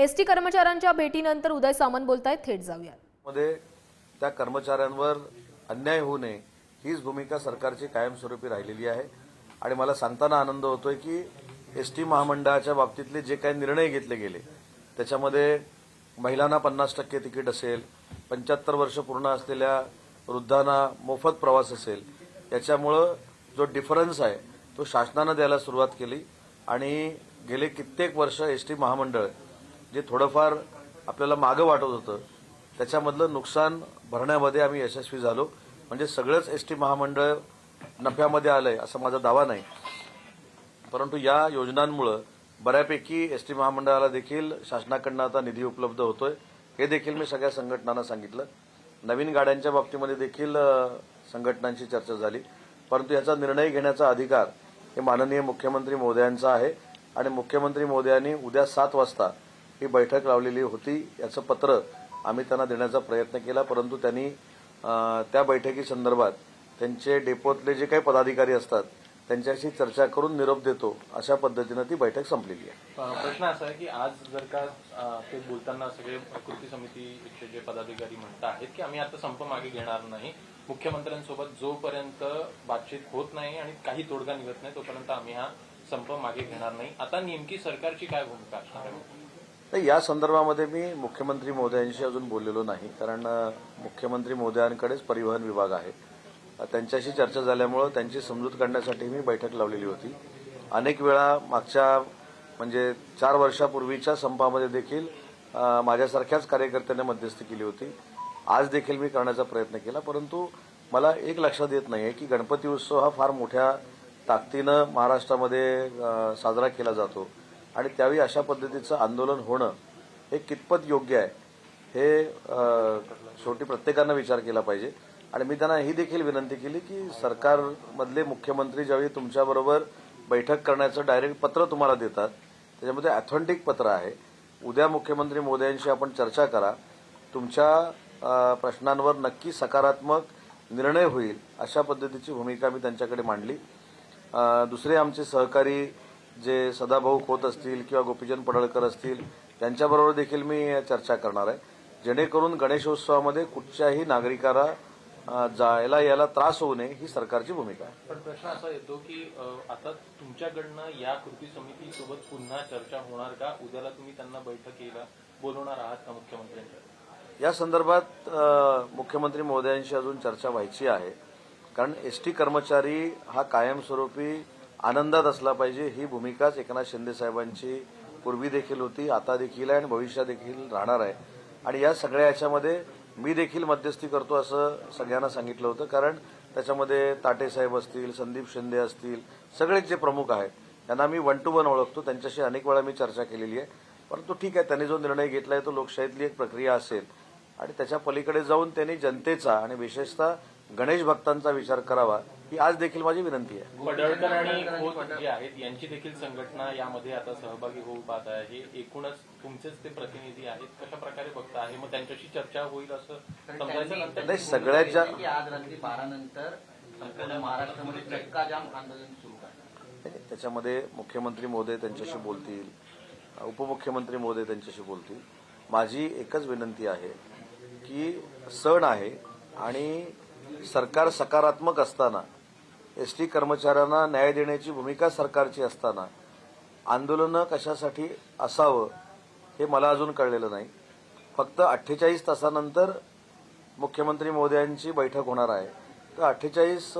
ST कर्मचाऱ्यांच्या भेटीनंतर उदय सामंत बोलतायत थेट जाऊया मध्ये त्या कर्मचाऱ्यांवर अन्याय होऊ नये हीच भूमिका सरकारची कायमस्वरूपी राहिलेली आहे. आणि मला सांगताना आनंद होतोय की एस टी महामंडळाच्या बाबतीतले जे काही निर्णय घेतले गेले त्याच्यामध्ये महिलांना पन्नास टक्के तिकीट असेल पंच्याहत्तर वर्ष पूर्ण असलेल्या वृद्धांना मोफत प्रवास असेल याच्यामुळं जो डिफरन्स आहे तो शासनानं द्यायला सुरुवात केली. आणि गेले कित्येक वर्ष एस टी महामंडळ जे थोडंफार आपल्याला मागं वाटत होतं त्याच्यामधलं नुकसान भरण्यामध्ये आम्ही यशस्वी झालो. म्हणजे सगळंच एस टी महामंडळ नफ्यामध्ये आलंय असा माझा दावा नाही. परंतु या योजनांमुळं बऱ्यापैकी एस टी महामंडळाला देखील शासनाकडनं आता निधी उपलब्ध होतोय. हे देखील मी सगळ्या संघटनांना सांगितलं. नवीन गाड्यांच्या बाबतीमध्ये देखील संघटनांशी संघटनांची चर्चा झाली. परंतु याचा निर्णय घेण्याचा अधिकार हे माननीय मुख्यमंत्री मोदयांचा आहे. आणि मुख्यमंत्री मोदयांनी उद्या सात वाजता ही बैठक लावलेली होती याचं पत्र आम्ही त्यांना देण्याचा प्रयत्न केला परंतु त्यांनी त्या बैठकीसंदर्भात त्यांचे डेपोतले जे काही पदाधिकारी असतात त्यांच्याशी चर्चा करून निरोप देतो अशा पद्धतीनं ती बैठक संपलेली आहे. प्रश्न असा आहे की आज जर का ते बोलताना सगळे कृती समितीचे जे पदाधिकारी म्हणत आहेत की आम्ही आता संप मागे घेणार नाही मुख्यमंत्र्यांसोबत जोपर्यंत बातचीत होत नाही आणि काही तोडगा निघत नाही तोपर्यंत आम्ही हा संप मागे घेणार नाही. आता नेमकी सरकारची काय भूमिका असणार तर या संदर्भामध्ये मी मुख्यमंत्री मोदयांशी अजून बोललेलो नाही कारण मुख्यमंत्री मोदयांकडेच परिवहन विभाग आहे. त्यांच्याशी चर्चा झाल्यामुळं त्यांची समजूत काढण्यासाठी मी बैठक लावलेली होती. अनेक वेळा मागच्या म्हणजे चार वर्षापूर्वीच्या संपामध्ये देखील माझ्यासारख्याच कार्यकर्त्यांनी मध्यस्थी केली होती. आज देखील मी करण्याचा प्रयत्न केला परंतु मला एक लक्षात येत नाही की गणपती उत्सव हा फार मोठ्या ताकदीनं महाराष्ट्रामध्ये साजरा केला जातो. आणि त्यावेळी अशा पद्धतीचं आंदोलन होणं हे कितपत योग्य आहे हे शेवटी प्रत्येकानं विचार केला पाहिजे. आणि मी त्यांना ही देखील विनंती केली की सरकारमधले मुख्यमंत्री ज्यावेळी तुमच्याबरोबर बैठक करण्याचं डायरेक्ट पत्र तुम्हाला देतात त्याच्यामध्ये ऑथेंटिक पत्र आहे. उद्या मुख्यमंत्री मोदयांशी आपण चर्चा करा. तुमच्या प्रश्नांवर नक्की सकारात्मक निर्णय होईल अशा पद्धतीची भूमिका मी त्यांच्याकडे मांडली. दुसरे आमचे सहकारी जे सदाभाऊ खोत असतील किंवा गोपीचंद पडळकर असतील त्यांच्याबरोबर देखील मी चर्चा करणार आहे. जेणेकरून गणेशोत्सवामध्ये कुठच्याही नागरिकाला जायला यायला त्रास होऊ नये ही सरकारची भूमिका आहे. पण प्रश्न असा येतो की आता तुमच्याकडनं या कृती समितीसोबत पुन्हा चर्चा होणार का? उद्याला तुम्ही त्यांना बैठकीला बोलवणार आहात का मुख्यमंत्र्यांच्या? या संदर्भात मुख्यमंत्री महोदयांशी अजून चर्चा व्हायची आहे. कारण एस टी कर्मचारी हा कायमस्वरूपी आनंदात असला पाहिजे. ही भूमिकाच एकनाथ शिंदे साहेबांची पूर्वी देखील होती आता देखील आहे आणि भविष्यात देखील राहणार आहे. आणि या सगळ्या याच्यामध्ये मी देखील मध्यस्थी करतो असं सगळ्यांना सांगितलं होतं. कारण त्याच्यामध्ये ताटे साहेब असतील संदीप शिंदे असतील सगळेच जे प्रमुख आहेत त्यांना मी वन टू वन ओळखतो. त्यांच्याशी अनेक वेळा मी चर्चा केलेली आहे. परंतु ठीक आहे त्यांनी जो निर्णय घेतला आहे तो लोकशाहीतली एक प्रक्रिया असेल. आणि त्याच्या पलीकडे जाऊन त्यांनी जनतेचा आणि विशेषतः गणेश भक्तांचा विचार करावा. ही आज देखील माझी विनंती आहे. पडळकर आणि खोत जे आहेत यांची देखील संघटना यामध्ये आता सहभागी होऊ पाहत आहे. हे एकूणच तुमचेच ते प्रतिनिधी आहेत कशा प्रकारे बघता आहे? मग त्यांच्याशी चर्चा होईल असं समजायचं नाही की आज रात्री बारा नंतर संपूर्ण महाराष्ट्रामध्ये चक्का जाम आंदोलन सुरू करणार. त्याच्यामध्ये मुख्यमंत्री मोदय त्यांच्याशी बोलतील उपमुख्यमंत्री मोदय त्यांच्याशी बोलतील. माझी एकच विनंती आहे की सण आहे आणि सरकार सकारात्मक असताना एस टी कर्मचाऱ्यांना न्याय देण्याची भूमिका सरकारची असताना आंदोलनं कशासाठी असावं हे मला अजून कळलेलं नाही. फक्त अठ्ठेचाळीस तासानंतर मुख्यमंत्री मोदयांची बैठक होणार आहे. तर अठ्ठेचाळीस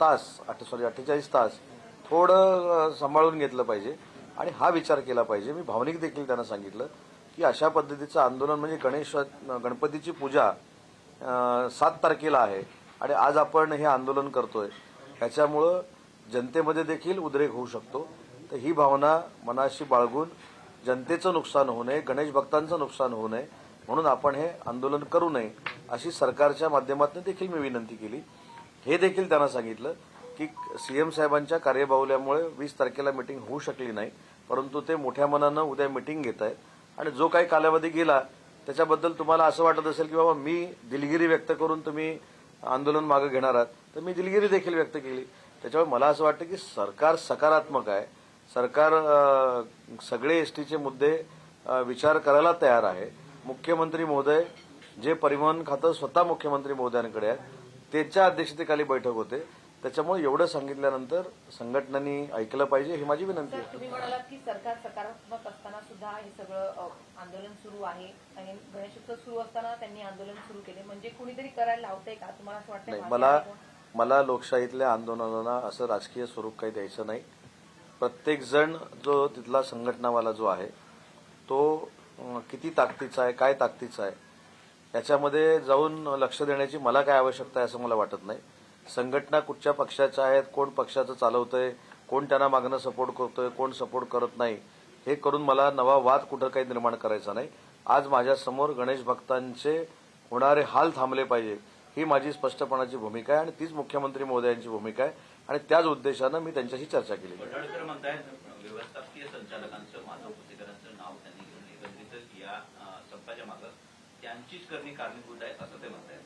तास सॉरी अठ्ठेचाळीस तास थोडं सांभाळून घेतलं पाहिजे आणि हा विचार केला पाहिजे. मी भावनिक देखील त्यांना सांगितलं की अशा पद्धतीचं आंदोलन म्हणजे गणेश गणपतीची पूजा सात तारखेला आहे आणि आज आपण हे आंदोलन करतोय. ह्याच्यामुळं जनतेमध्ये देखील उद्रेक होऊ शकतो. तर ही भावना मनाशी बाळगून जनतेचं नुकसान होऊ नये गणेश भक्तांचं नुकसान होऊ नये म्हणून आपण हे आंदोलन करू नये अशी सरकारच्या माध्यमातून देखील मी विनंती केली. हे देखील त्यांना सांगितलं की सीएम साहेबांच्या कार्यबाहुल्यामुळे वीस तारखेला मिटिंग होऊ शकली नाही परंतु ते मोठ्या मनानं उद्या मिटिंग घेत आहेत. आणि जो काही कालावधी गेला त्याच्याबद्दल तुम्हाला असं वाटत असेल की बाबा मी दिलगिरी व्यक्त करून तुम्ही आंदोलन मागे घेणार आहात तर मी दिलगिरी देखील व्यक्त केली. त्याच्यामुळे मला असं वाटतं की सरकार सकारात्मक आहे. सरकार सगळे एसटीचे मुद्दे विचार करायला तयार आहे. मुख्यमंत्री महोदय जे परिवहन खातं स्वतः मुख्यमंत्री महोदयांकडे आहे त्यांच्या अध्यक्षतेखाली बैठक होते. त्याच्यामुळे एवढं सांगितल्यानंतर संघटनांनी ऐकलं पाहिजे ही माझी विनंती आहे. तुम्ही म्हणालात की सरकार सकारात्मक असताना सुद्धा हे सगळं आंदोलन सुरू आहे. आणि गणेशोत्सव सुरू असताना त्यांनी आंदोलन सुरू केले. म्हणजे कुणीतरी करायला लावतंय का? तुम्हाला असं मागे मला? मला लोकशाहीतल्या आंदोलनाला असं राजकीय स्वरूप काही द्यायचं नाही. प्रत्येकजण जो तिथला संघटनावाला जो आहे तो किती ताकदीचा आहे काय ताकदीचा आहे याच्यामध्ये जाऊन लक्ष देण्याची मला काय आवश्यकता आहे असं मला वाटत नाही. संघटना कुठच्या पक्षाच्या आहेत कोण पक्षाचं चालवतंय कोण त्यांना मागणं सपोर्ट करतोय कोण सपोर्ट करत नाही हे करून मला नवा वाद कुठं काही निर्माण करायचा नाही. आज माझ्यासमोर गणेश भक्तांचे होणारे हाल थांबले पाहिजे. ही माझी स्पष्टपणाची भूमिका आहे आणि तीच मुख्यमंत्री महोदयांची भूमिका आहे. आणि त्याच उद्देशानं मी त्यांच्याशी चर्चा केली पडळकर म्हणतायत व्यवस्थापकीय संचालकांचं माधव पुसेकरांचं नाव त्यांनी घेऊन एकत्रित या अं, संपाच्या मागं त्यांचीच करणी कारणीभूत आहे असं ते म्हणतायत.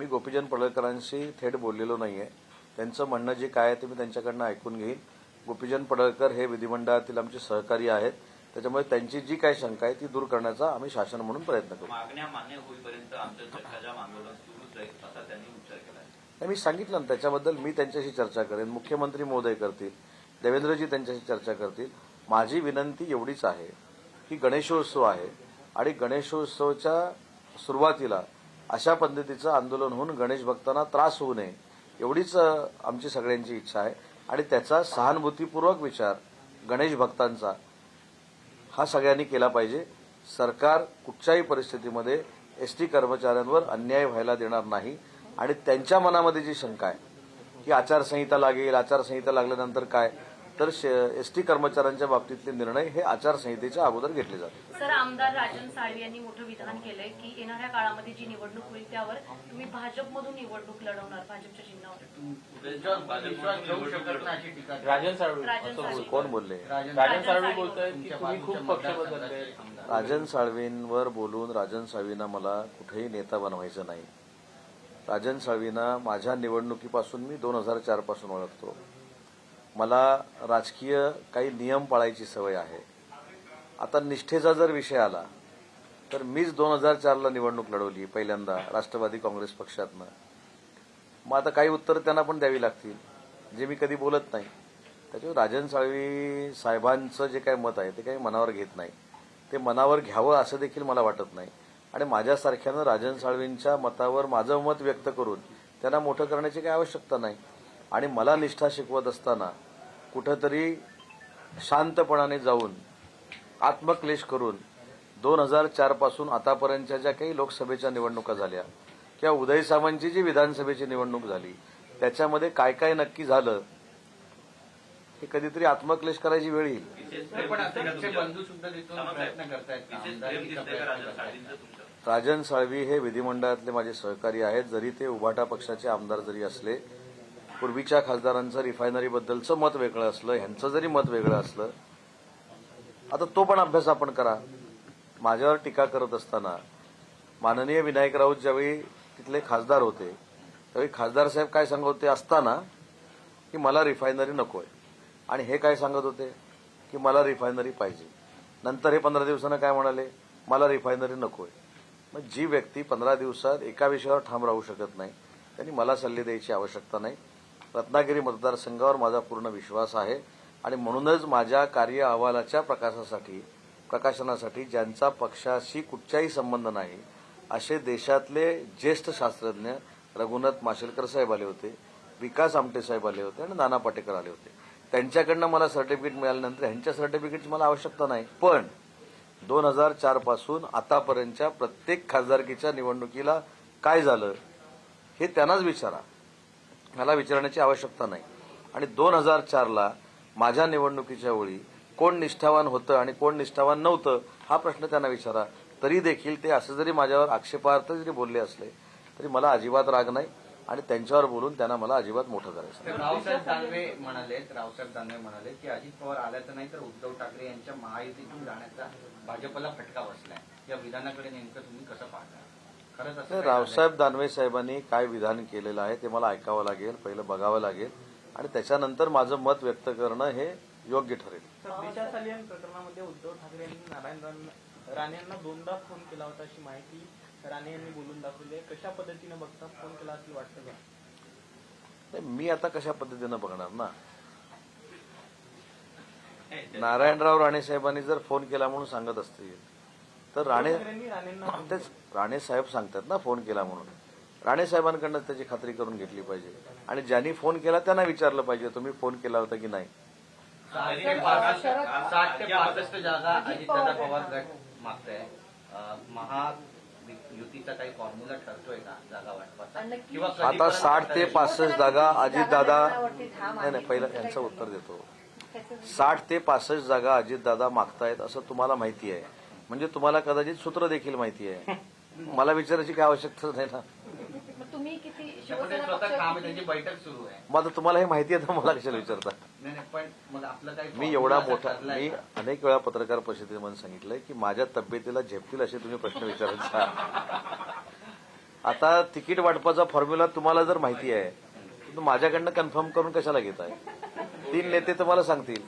मी गोपीचंद पडळकरांशी थेट बोललेलो नाहीये. त्यांचं म्हणणं जे काय आहे ते मी त्यांच्याकडनं ऐकून घेईन. गोपीचंद पडळकर हे विधिमंडळातील आमचे सहकारी आहेत. त्याच्यामुळे त्यांची जी काही शंका आहे ती दूर करण्याचा आम्ही शासन म्हणून प्रयत्न करू. मागण्या मान्य होईपर्यंत आमचं चक्काजाम आंदोलन सुरूच असा त्यांनी उच्चार केला. मी सांगितलं ना त्याच्याबद्दल मी त्यांच्याशी चर्चा करेन. मुख्यमंत्री महोदय करतील देवेंद्रजी त्यांच्याशी चर्चा करतील. माझी विनंती एवढीच आहे की गणेशोत्सव आहे आणि गणेशोत्सवच्या सुरुवातीला अशा पद्धतीचं आंदोलन होऊन गणेश भक्तांना त्रास होऊ नये एवढीच आमची सगळ्यांची इच्छा आहे. आणि त्याचा सहानुभूतीपूर्वक विचार गणेश भक्तांचा हा सगळ्यांनी केला पाहिजे. सरकार कुठच्याही परिस्थितीमध्ये एसटी कर्मचाऱ्यांवर अन्याय व्हायला देणार नाही. आणि त्यांच्या मनामध्ये जी शंका आहे की आचारसंहिता लागेल आचारसंहिता लागल्यानंतर काय? तर एसटी कर्मचाऱ्यांच्या बाबतीतले निर्णय हे आचारसंहितेच्या अगोदर घेतले जातात सर आमदार राजन साळवी यांनी मोठं विधान केलंय की येणाऱ्या काळामध्ये जी निवडणूक होईल त्यावर तुम्ही भाजपमधून निवडणूक लढवणार भाजपच्या चिन्हावर. राजन साळवी राजन असं साळवी. बोलतो कोण बोलले? राजन साळवी तुम्ही खूप पक्ष बदलले. राजन साळवींवर बोलून राजन साळवींना मला कुठेही नेता बनवायचं नाही. राजन साळवींना माझ्या निवडणुकीपासून मी दोन हजार चारपासून ओळखतो. मला राजकीय काही नियम पाळायची सवय आहे. आता निष्ठेचा जर विषय आला तर मीच दोन हजार चारला निवडणूक लढवली पहिल्यांदा राष्ट्रवादी काँग्रेस पक्षातनं. मग आता काही उत्तर त्यांना पण द्यावी लागतील जे मी कधी बोलत नाही. त्याच्यावर राजन साळवी साहेबांचं जे काही मत आहे ते काही मनावर घेत नाही. ते मनावर घ्यावं असं देखील मला वाटत नाही. आणि माझ्यासारख्यानं राजन साळवींच्या मतावर माझं मत व्यक्त करून त्यांना मोठं करण्याची काही आवश्यकता नाही. आणि मला निष्ठा शिकवत असताना कुठंतरी शांतपणाने जाऊन आत्मक्लेश करून दोन हजार चारपासून आतापर्यंतच्या ज्या काही लोकसभेच्या निवडणुका झाल्या किंवा उदय सामंतची जी विधानसभेची निवडणूक झाली त्याच्यामध्ये काय काय नक्की झालं हे कधीतरी आत्मक्लेश करायची वेळ येईल. राजन साळवी हे विधिमंडळातले माझे सहकारी आहेत. जरी ते उभाटा पक्षाचे आमदार जरी असले पूर्वीच्या खासदारांचं रिफायनरीबद्दलचं मत वेगळं असलं ह्यांचं जरी मत वेगळं असलं आता तो पण अभ्यास आपण करा. माझ्यावर टीका करत असताना माननीय विनायक राऊत ज्यावेळी तिथले खासदार होते त्यावेळी खासदार साहेब काय सांगत होते असताना की मला रिफायनरी नकोय. आणि हे काय सांगत होते? की मला रिफायनरी पाहिजे. नंतर हे पंधरा दिवसानं काय म्हणाले? मला रिफायनरी नकोय. मग जी व्यक्ती पंधरा दिवसात एका विषयावर ठाम राहू शकत नाही त्यांनी मला सल्ले द्यायची आवश्यकता नाही. रत्नागिरी मतदारसंघावर माझा पूर्ण विश्वास आहे. आणि म्हणूनच माझ्या कार्य अहवालाच्या प्रकाशासाठी प्रकाशनासाठी ज्यांचा पक्षाशी कुठच्याही संबंध नाही असे देशातले ज्येष्ठ शास्त्रज्ञ रघुनाथ माशेलकर साहेब आले होते विकास आमटे साहेब आले होते आणि नाना पाटेकर आले होते. त्यांच्याकडनं मला सर्टिफिकेट मिळाल्यानंतर ह्यांच्या सर्टिफिकेटची मला आवश्यकता नाही. पण दोन हजार चारपासून आतापर्यंतच्या प्रत्येक खासदारकीच्या निवडणुकीला काय झालं हे त्यांनाच विचारा. मला विचारण्याची आवश्यकता नाही. आणि दोन हजार चारला माझ्या निवडणुकीच्या वेळी कोण निष्ठावान होतं आणि कोण निष्ठावान नव्हतं हा प्रश्न त्यांना विचारा. तरी देखील ते असं जरी माझ्यावर आक्षेपार्थ जरी बोलले असले तरी मला अजिबात राग नाही आणि त्यांच्यावर बोलून त्यांना मला अजिबात मोठं करायचं रावसाहेब दानवे म्हणाले रावसाहेब दानवे म्हणाले की अजित पवार आल्याचं नाही तर उद्धव ठाकरे यांच्या महायुतीतून जाण्याचा भाजपला फटका बसलाय. या विधानाकडे नेमकं तुम्ही कसं पाहता? रावसाहेब दानवे साहेबांनी काय विधान केलेलं आहे ते मला ऐकावं लागेल पहिलं बघावं लागेल. आणि त्याच्यानंतर माझं मत व्यक्त करणं हे योग्य ठरेल. प्रकरणामध्ये उद्धव ठाकरे यांनी नारायण राणे यांना दोनदा फोन केला होता अशी माहिती राणे यांनी बोलून दाखवली कशा पद्धतीने बघता फोन केला असं वाटतं मी आता कशा पद्धतीनं बघणार ना? नारायणराव राणे साहेबांनी जर फोन केला म्हणून सांगत असतील. तर राणे तेच राणे साहेब सांगतात ना फोन केला म्हणून. राणे साहेबांकडनं त्याची खात्री करून घेतली पाहिजे. आणि ज्यांनी फोन केला त्यांना विचारलं पाहिजे तुम्ही फोन केला होता की नाही? आता साठ ते? पासष्ट जागा अजितदादा नाही नाही. पहिलं तुमचं यांचं काय उत्तर देतो. त्याचं- साठ ते पासष्ट जागा अजितदादा मागतायत असं तुम्हाला माहिती आहे. म्हणजे तुम्हाला कदाचित सूत्र देखील माहिती आहे. मला विचारायची काय आवश्यकता नाही ना. मग तुम्ही किती त्यामुळे शिवसेना स्वतः पक्ष काम आहे किती- त्यांची बैठक सुरू आहे. मग आता तुम्हाला हे माहिती आहे तर मला कशाला विचारता? नाही नाही पण मग आपलं काही मी एवढा formula मोठा ठरलाय मी का? अनेक वेळा पत्रकार परिषदेमध्ये सांगितलंय की माझ्या तब्येतीला झेपतील असे तुम्ही प्रश्न विचारायचा. आता तिकीट वाटपाचा फॉर्म्युला तुम्हाला जर माहिती आहे तर माझ्याकडनं कन्फर्म करून कशाला घेताय? तीन नेते तुम्हाला सांगतील.